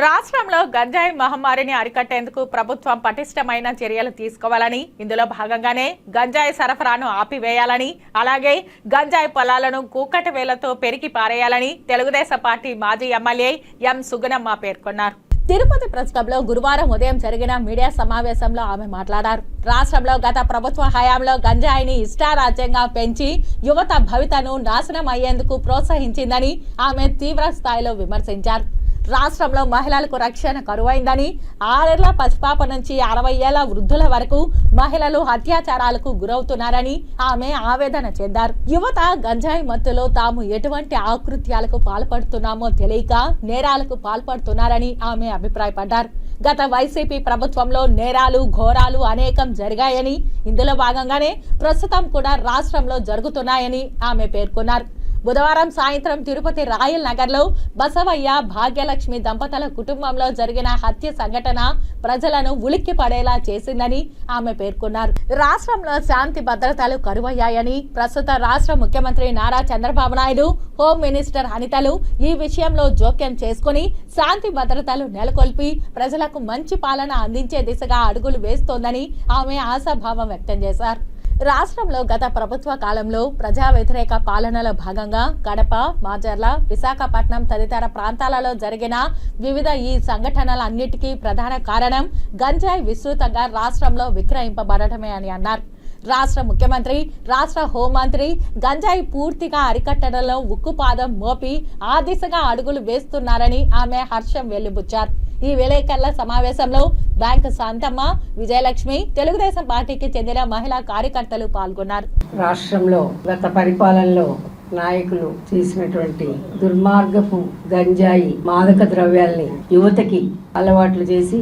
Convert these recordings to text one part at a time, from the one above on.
రాష్ట్రంలో గంజాయి మహమ్మారిని అరికట్టేందుకు ప్రభుత్వం పటిష్టమైన చర్యలు తీసుకోవాలని ఇందులో భాగంగానే గంజాయి సరఫరాను ఆపివేయాలని అలాగే గంజాయి పొలాలను కూకటి వేలతో పెరిగి పారేయాలని తెలుగుదేశం పార్టీ మాజీ ఎమ్మెల్యే ఎం. సుగుణమ్మ పేర్కొన్నారు. తిరుపతి ప్రెస్ క్లబ్లో గురువారం ఉదయం జరిగిన మీడియా సమావేశంలో ఆమె మాట్లాడారు. రాష్ట్రంలో గత ప్రభుత్వ హయాంలో గంజాయిని ఇష్టారాజ్యంగా పెంచి యువత భవితను నాశనం అయ్యేందుకు ప్రోత్సహించిందని ఆమె తీవ్ర స్థాయిలో విమర్శించారు. రాష్ట్రంలో మహిళలకు రక్షణ కరువైందని ఆరేళ్ళ పసిపాప నుంచి అరవై ఏళ్ళ వృద్ధుల వరకు మహిళలు అత్యాచారాలకు గురవుతున్నారని ఆమె ఆవేదన చెందారు. యువత గంజాయి మత్తులో తాము ఎటువంటి ఆకృత్యాలకు పాల్పడుతున్నామో తెలియక నేరాలకు పాల్పడుతున్నారని ఆమె అభిప్రాయపడ్డారు. గత వైసీపీ ప్రభుత్వంలో నేరాలు ఘోరాలు అనేకం జరిగాయని ఇందులో భాగంగానే ప్రస్తుతం కూడా రాష్ట్రంలో జరుగుతున్నాయని ఆమె పేర్కొన్నారు. బుధవారం సాయంత్రం తిరుపతి రాయల్ నగర్లో బసవయ్య భాగ్యలక్ష్మి దంపతుల కుటుంబంలో జరిగిన హత్య సంఘటన ప్రజలను ఉలిక్కి పడేలా చేసిందని ఆమె పేర్కొన్నారు. రాష్ట్రంలో శాంతి భద్రతలు కరువయ్యాయని ప్రస్తుత రాష్ట్ర ముఖ్యమంత్రి నారా చంద్రబాబు నాయుడు హోం మినిస్టర్ అనితలు ఈ విషయంలో జోక్యం చేసుకుని శాంతి భద్రతలు నెలకొల్పి ప్రజలకు మంచి పాలన అందించే దిశగా అడుగులు వేస్తోందని ఆమె ఆశాభావం వ్యక్తం చేశారు. రాష్ట్రంలో గత ప్రభుత్వ కాలంలో ప్రజా వ్యతిరేక పాలనలో భాగంగా కడప మాజర్ల విశాఖపట్నం తదితర ప్రాంతాలలో జరిగిన వివిధ ఈ సంఘటనలన్నిటికీ ప్రధాన కారణం గంజాయి విస్తృతంగా రాష్ట్రంలో విక్రయింపబడటమే అని అన్నారు. రాష్ట్ర ముఖ్యమంత్రి రాష్ట్ర హోంమంత్రి గంజాయి పూర్తిగా అరికట్టడంలో ఉక్కుపాదం మోపి ఆ దిశగా అడుగులు వేస్తున్నారని ఆమె హర్షం వెల్లిబుచ్చారు. ఈ విలేకరుల సమావేశంలో బ్యాంక్ శాంతమ్మ విజయలక్ష్మి తెలుగుదేశం పార్టీకి చెందిన మహిళా కార్యకర్తలు పాల్గొన్నారు. రాష్ట్రంలో గత పరిపాలనలో నాయకులు చేసినటువంటి దుర్మార్గపు గంజాయి మాదక ద్రవ్యాల్ని యువతకి అలవాట్లు చేసి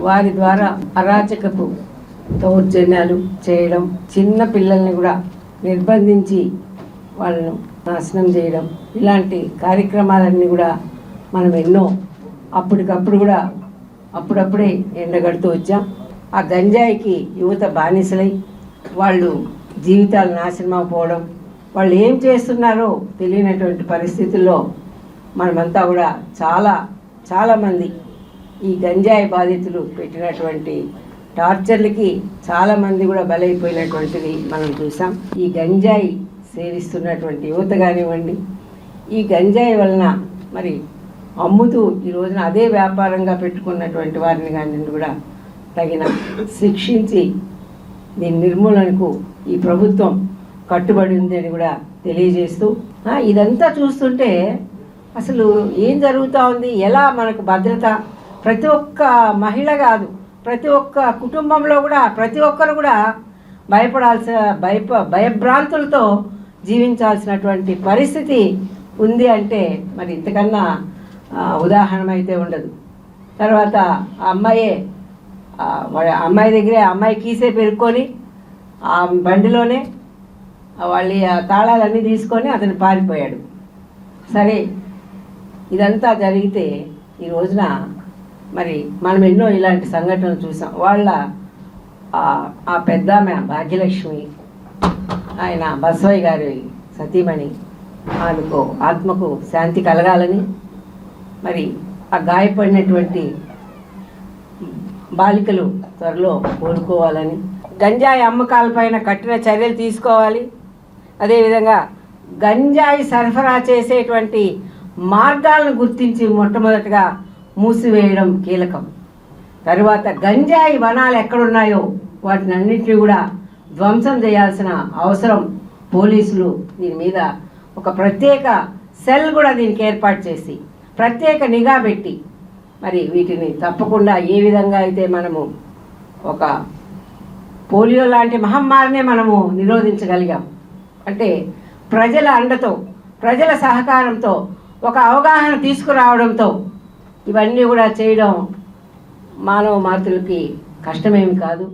వారి ద్వారా అరాచకపు దౌర్జన్యాలు చేయడం చిన్న పిల్లల్ని కూడా నిర్బంధించి వాళ్ళను నాశనం చేయడం ఇలాంటి కార్యక్రమాలన్నీ కూడా మనం ఎన్నో అప్పటికప్పుడు కూడా అప్పుడప్పుడే ఎండగడుతూ వచ్చాం. ఆ గంజాయికి యువత బానిసలై వాళ్ళు జీవితాలు నాశనం అవ్వడం వాళ్ళు ఏం చేస్తున్నారో తెలియనటువంటి పరిస్థితుల్లో మనమంతా కూడా చాలా చాలామంది ఈ గంజాయి బాధితులు పెట్టినటువంటి టార్చర్లకి చాలామంది కూడా బలైపోయినటువంటిది మనం చూసాం. ఈ గంజాయి సేవిస్తున్నటువంటి యువత కానివ్వండి ఈ గంజాయి వలన మరి అమ్ముతూ ఈ రోజున అదే వ్యాపారంగా పెట్టుకున్నటువంటి వారిని కానీ కూడా తగిన శిక్షించి దీని నిర్మూలనకు ఈ ప్రభుత్వం కట్టుబడి ఉంది అని కూడా తెలియజేస్తూ ఇదంతా చూస్తుంటే అసలు ఏం జరుగుతూ ఉంది? ఎలా మనకు భద్రత? ప్రతి ఒక్క మహిళ కాదు ప్రతి ఒక్క కుటుంబంలో కూడా ప్రతి ఒక్కరు కూడా భయపడాల్సిన భయప భయభ్రాంతులతో జీవించాల్సినటువంటి పరిస్థితి ఉంది అంటే మరి ఇంతకన్నా ఉదాహరణ అయితే ఉండదు. తర్వాత ఆ అమ్మాయే అమ్మాయి దగ్గరే ఆ అమ్మాయి కీసే పెరుక్కొని ఆ బండిలోనే వాళ్ళ తాళాలన్నీ తీసుకొని అతను పారిపోయాడు. సరే ఇదంతా జరిగితే ఈ రోజున మరి మనం ఎన్నో ఇలాంటి సంఘటనలు చూసాం. వాళ్ళ ఆ- పెద్ద భాగ్యలక్ష్మి ఆయన బసవయ్య గారి సతీమణి ఆమెకు ఆత్మకు శాంతి కలగాలని మరి ఆ గాయపడినటువంటి బాలికలు త్వరలో కోలుకోవాలని గంజాయి అమ్మకాలపైన కఠిన చర్యలు తీసుకోవాలి. అదేవిధంగా గంజాయి సరఫరా చేసేటువంటి మార్గాలను గుర్తించి మొట్టమొదటిగా మూసివేయడం కీలకం. తరువాత గంజాయి వనాలు ఎక్కడున్నాయో వాటిని అన్నింటినీ కూడా ధ్వంసం చేయాల్సిన అవసరం పోలీసులు దీని మీద ఒక ప్రత్యేక సెల్ కూడా దీనికి ఏర్పాటు చేసి ప్రత్యేక నిఘా పెట్టి మరి వీటిని తప్పకుండా ఏ విధంగా అయితే మనము ఒక పోలియో లాంటి మహమ్మారినే మనము నిరోధించగలిగాం. అంటే ప్రజల అండతో ప్రజల సహకారంతో ఒక అవగాహన తీసుకురావడంతో ఇవన్నీ కూడా చేయడం మానవ మాతృలకి కష్టమేమి కాదు.